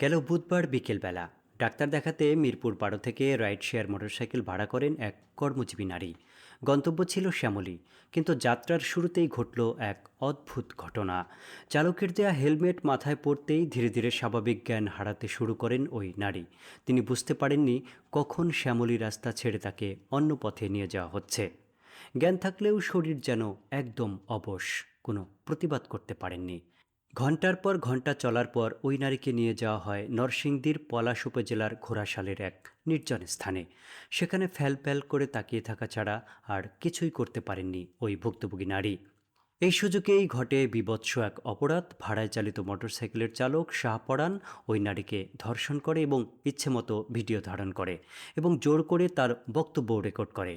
গেল বুধবার বিকেলবেলা। ডাক্তার দেখাতে মিরপুর পাড়ো থেকে রাইড শেয়ার মোটরসাইকেল ভাড়া করেন এক কর্মজীবী নারী। গন্তব্য ছিল শ্যামলী, কিন্তু যাত্রার শুরুতেই ঘটল এক অদ্ভুত ঘটনা। চালকের দেয়া হেলমেট মাথায় পড়তেই ধীরে ধীরে স্বাভাবিক জ্ঞান হারাতে শুরু করেন ওই নারী। তিনি বুঝতে পারেননি কখন শ্যামলী রাস্তা ছেড়ে তাকে অন্য পথে নিয়ে যাওয়া হচ্ছে। জ্ঞান থাকলেও শরীর যেন একদম অবশ, কোনো প্রতিবাদ করতে পারেননি। ঘণ্টার পর ঘণ্টা চলার পর ওই নারীকে নিয়ে যাওয়া হয় নরসিংদীর পলাশ উপজেলার ঘোড়াশালের এক নির্জন স্থানে। সেখানে ফ্যাল ফ্যাল করে তাকিয়ে থাকা ছাড়া আর কিছুই করতে পারেননি ওই ভুক্তভোগী নারী। এই সুযোগেই ঘটে বিবৎস এক অপরাধ। ভাড়ায় চালিত মোটরসাইকেলের চালক শাহপরান ওই নারীকে ধর্ষণ করে এবং ইচ্ছেমতো ভিডিও ধারণ করে এবং জোর করে তার বক্তব্য রেকর্ড করে।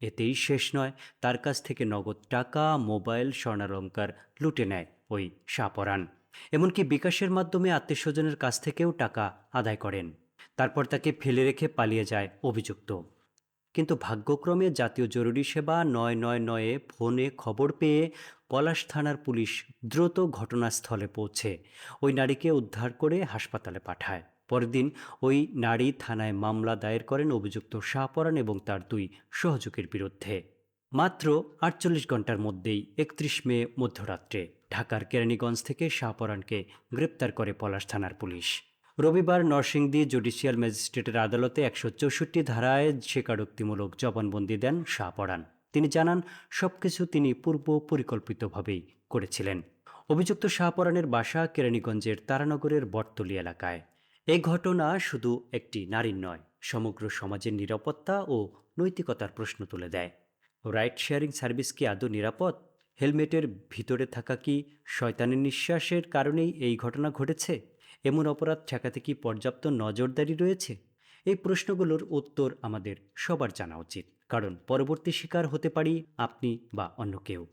এতেই শেষ নয়, তার কাছ থেকে নগদ টাকা, মোবাইল, স্বর্ণালঙ্কার লুটে নেয় ওই শাহপরান এমনকি বিকাশের মাধ্যমে আত্মীয়স্বজনের কাছ থেকেও টাকা আদায় করেন। তারপর তাকে ফেলে রেখে পালিয়ে যায় অভিযুক্ত। কিন্তু ভাগ্যক্রমে জাতীয় জরুরি সেবা নয় নয় নয়ে ফোনে খবর পেয়ে পলাশ থানার পুলিশ দ্রুত ঘটনাস্থলে পৌঁছে। ওই নারীকে উদ্ধার করে হাসপাতালে পাঠায়। পরদিন ওই নারী থানায় মামলা দায়ের করেন অভিযুক্ত শাহপরান এবং তার দুই সহযোগীর বিরুদ্ধে। মাত্র আটচল্লিশ ঘণ্টার মধ্যেই একত্রিশ মে মধ্যরাত্রে ঢাকার কেরানীগঞ্জ থেকে শাহপরানকে গ্রেপ্তার করে পলাশ থানার পুলিশ। রবিবার নরসিংদী জুডিশিয়াল ম্যাজিস্ট্রেটের আদালতে একশো চৌষট্টি ধারায় স্বীকারোক্তিমূলক জবানবন্দি দেন শাহপরান তিনি জানান, সবকিছু তিনি পূর্ব পরিকল্পিতভাবেই করেছিলেন। অভিযুক্ত শাহপরানের বাসা কেরানীগঞ্জের তারানগরের বটতলি এলাকায়। এই ঘটনা শুধু একটি নারীর নয়, সমগ্র সমাজের নিরাপত্তা ও নৈতিকতার প্রশ্ন তুলে দেয়। রাইড শেয়ারিং সার্ভিস কি আদৌ নিরাপদ? হেলমেটের ভিতরে থাকা কি শয়তানের নিঃশ্বাসের কারণেই এই ঘটনা ঘটেছে? এমন অপরাধ ঠেকাতে কি পর্যাপ্ত নজরদারি রয়েছে? এই প্রশ্নগুলোর উত্তর আমাদের সবার জানা উচিত। কারণ পরবর্তী শিকার হতে পারি আপনি বা অন্য কেউ।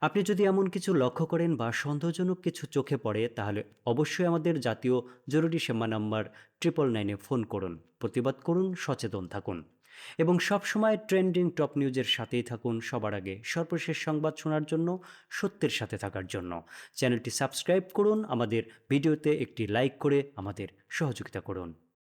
আপনি যদি এমন কিছু লক্ষ্য করেন বা সন্দেহজনক কিছু চোখে পড়ে, তাহলে অবশ্যই আমাদের জাতীয় জরুরি সেবা নাম্বার ট্রিপল নাইনে ফোন করুন, প্রতিবাদ করুন, সচেতন থাকুন। এবং সবসময় ট্রেন্ডিং টপ নিউজের সাথেই থাকুন সবার আগে, সর্বশেষ সংবাদ শোনার জন্য, সত্যের সাথে থাকার জন্য। চ্যানেলটি সাবস্ক্রাইব করুন, আমাদের ভিডিওতে একটি লাইক করে আমাদের সহযোগিতা করুন।